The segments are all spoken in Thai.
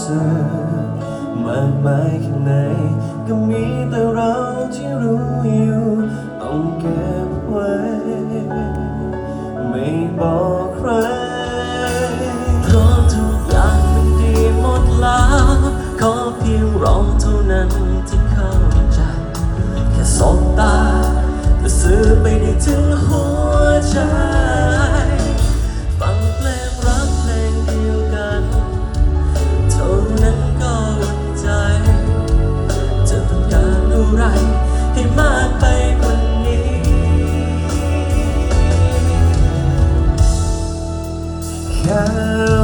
สึกมากมายแค่ไหนก็มีแต่เราที่รู้อยู่ต้องเก็บไว้ ไม่บอกใครเพราะทุกอย่างมันดีหมดแล้วขอเพียงรอเท่านั้นที่เข้าใจ แค่สบตาก็สื่อไปได้ถึงหัวใจ ให้มากไปกว่านี้ แค่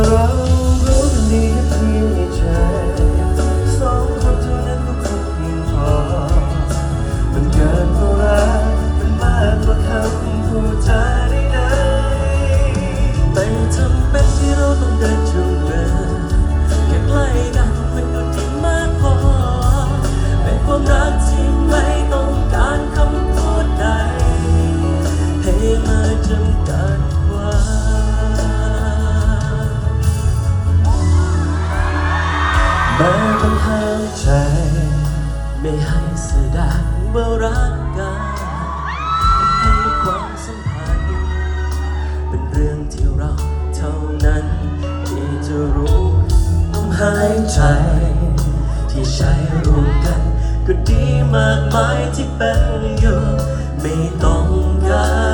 ต้องห้ามใจไม่ให้แสดงว่ารักกันให้ความสัมพันธ์เป็นเรื่องที่เราเท่านั้น ที่จะรู้ต้องหายใจ ที่ใช้รวมกัน ก็ดีมากมายที่เป็นอยู่ไม่ต้องการ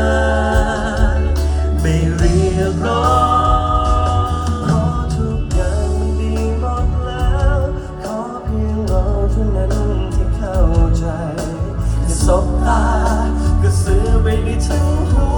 สบตากระสือไม่ได้ทั้งหัว